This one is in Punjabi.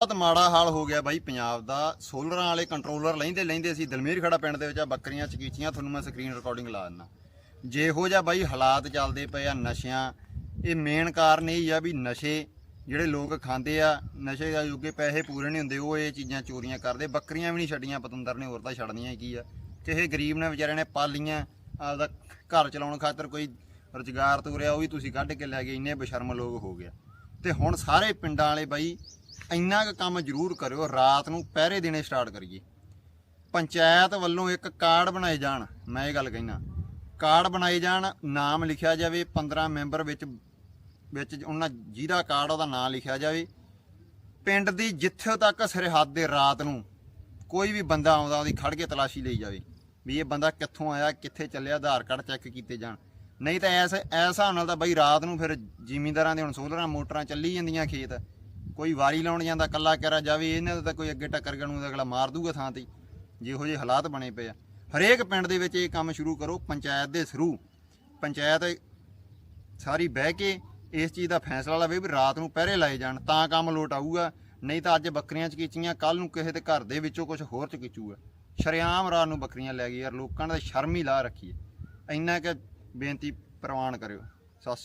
ਬਹੁਤ ਮਾੜਾ ਹਾਲ ਹੋ ਗਿਆ ਬਾਈ ਪੰਜਾਬ ਦਾ। ਸੋਲਰਾਂ ਵਾਲੇ ਕੰਟਰੋਲਰ ਲੈਂਦੇ ਲੈਂਦੇ ਅਸੀਂ ਦਲਮੀਰ ਖੜਾ ਪਿੰਡ ਦੇ ਵਿੱਚ ਆ, ਬੱਕਰੀਆਂ, ਚਕੀਚੀਆਂ, ਤੁਹਾਨੂੰ ਮੈਂ ਸਕਰੀਨ ਰਿਕਾਰਡਿੰਗ ਲਾ ਦਿੰਦਾ। ਜਿਹੋ ਜਿਹਾ ਬਾਈ ਹਾਲਾਤ ਚੱਲਦੇ ਪਏ ਆ ਨਸ਼ਿਆਂ, ਇਹ ਮੇਨ ਕਾਰਨ ਇਹ ਆ ਵੀ ਨਸ਼ੇ ਜਿਹੜੇ ਲੋਕ ਖਾਂਦੇ ਆ, ਨਸ਼ੇ ਦਾ ਯੁੱਗੇ ਪੈਸੇ ਪੂਰੇ ਨਹੀਂ ਹੁੰਦੇ, ਉਹ ਇਹ ਚੀਜ਼ਾਂ ਚੋਰੀਆਂ ਕਰਦੇ, ਬੱਕਰੀਆਂ ਵੀ ਨਹੀਂ ਛੱਡੀਆਂ, ਪਤੰਦਰ ਨੇ ਹੋਰ ਤਾਂ ਛੱਡਣੀਆਂ ਕੀ ਆ। ਕਿਸੇ ਗਰੀਬ ਨੇ ਵਿਚਾਰਿਆਂ ਨੇ ਪਾਲੀਆਂ, ਆਪਦਾ ਘਰ ਚਲਾਉਣ ਖਾਤਰ ਕੋਈ ਰੁਜ਼ਗਾਰ ਤੋਰਿਆ, ਉਹ ਵੀ ਤੁਸੀਂ ਕੱਢ ਕੇ ਲੈ ਗਏ, ਇੰਨੇ ਬਸ਼ਰਮ ਲੋਕ ਹੋ ਗਿਆ ਤੇ ਹੁਣ ਸਾਰੇ ਪਿੰਡਾਂ ਵਾਲੇ ਬਾਈ ਇੰਨਾ ਕੁ ਕੰਮ ਜ਼ਰੂਰ ਕਰਿਓ, ਰਾਤ ਨੂੰ ਪਹਿਰੇ ਦੇਣੇ ਸਟਾਰਟ ਕਰੀਏ। ਪੰਚਾਇਤ ਵੱਲੋਂ ਇੱਕ ਕਾਰਡ ਬਣਾਏ ਜਾਣ, ਮੈਂ ਇਹ ਗੱਲ ਕਹਿਣਾ ਕਾਰਡ ਬਣਾਏ ਜਾਣ, ਨਾਮ ਲਿਖਿਆ ਜਾਵੇ 15 ਮੈਂਬਰ ਵਿੱਚ ਵਿੱਚ ਉਹਨਾਂ ਜਿਹਦਾ ਕਾਰਡ ਉਹਦਾ ਨਾਮ ਲਿਖਿਆ ਜਾਵੇ। ਪਿੰਡ ਦੀ ਜਿੱਥੇ ਤੱਕ ਸਰਹੱਦ ਦੇ ਰਾਤ ਨੂੰ ਕੋਈ ਵੀ ਬੰਦਾ ਆਉਂਦਾ, ਉਹਦੀ ਖੜ ਕੇ ਤਲਾਸ਼ੀ ਲਈ ਜਾਵੇ। ਵੀ ਇਹ ਬੰਦਾ ਕਿੱਥੋਂ ਆਇਆ, ਕਿੱਥੇ ਚੱਲਿਆ, ਆਧਾਰ ਕਾਰਡ ਚੈੱਕ ਕੀਤੇ ਜਾਣ। ਨਹੀਂ ਤਾਂ ਐਸ ਐਸ ਹਿਸਾਬ ਨਾਲ ਤਾਂ ਬਈ ਰਾਤ ਨੂੰ ਫਿਰ ਜ਼ਿਮੀਂਦਾਰਾਂ ਦੇ ਹੁਣ ਸੋਲਰਾਂ ਮੋਟਰਾਂ ਚੱਲੀ ਜਾਂਦੀਆਂ ਖੇਤ। ਕੋਈ ਵਾਰੀ ਲਾਉਣ ਜਾਂਦਾ ਕੱਲਾ ਕਰਾ ਜਾਵੇ, ਇਹਨਾਂ ਦਾ ਤਾਂ ਕੋਈ ਅੱਗੇ ਟੱਕਰ ਗਿਆ ਨੂੰ ਅਗਲਾ ਮਾਰ ਦੂਗਾ ਥਾਂ ਤੇ ਹੀ। ਜਿਹੋ ਜਿਹੇ ਹਾਲਾਤ ਬਣੇ ਪਏ ਆ। ਹਰੇਕ ਪਿੰਡ ਦੇ ਵਿੱਚ ਇਹ ਕੰਮ ਸ਼ੁਰੂ ਕਰੋ, ਪੰਚਾਇਤ ਦੇ ਥਰੂ ਪੰਚਾਇਤ ਸਾਰੀ ਬਹਿ ਕੇ ਇਸ ਚੀਜ਼ ਦਾ ਫੈਸਲਾ ਲਵੇ ਵੀ ਰਾਤ ਨੂੰ ਪਹਿਰੇ ਲਾਏ ਜਾਣ, ਤਾਂ ਕੰਮ ਲੋਟ ਆਊਗਾ। ਨਹੀਂ ਤਾਂ ਅੱਜ ਬੱਕਰੀਆਂ ਚਕੀਚੀਆਂ ਕੱਲ ਨੂੰ ਕਿਸੇ ਦੇ ਘਰ ਦੇ ਵਿੱਚੋਂ ਕੁਝ ਹੋਰ ਚਕੀਚੂਗਾ। ਸ਼ਰੇਆਮ ਰਾਤ ਨੂੰ ਬੱਕਰੀਆਂ ਲੈ ਗਈ ਯਾਰ, ਲੋਕਾਂ ਨੇ ਸ਼ਰਮ ਹੀ ਲਾ ਰੱਖੀ ਹੈ। ਇੰਨਾ ਕਿ ਬੇਨਤੀ ਪ੍ਰਵਾਨ ਕਰਿਓ। ਸਤਿ ਸ਼੍ਰੀ ਅਕਾਲ।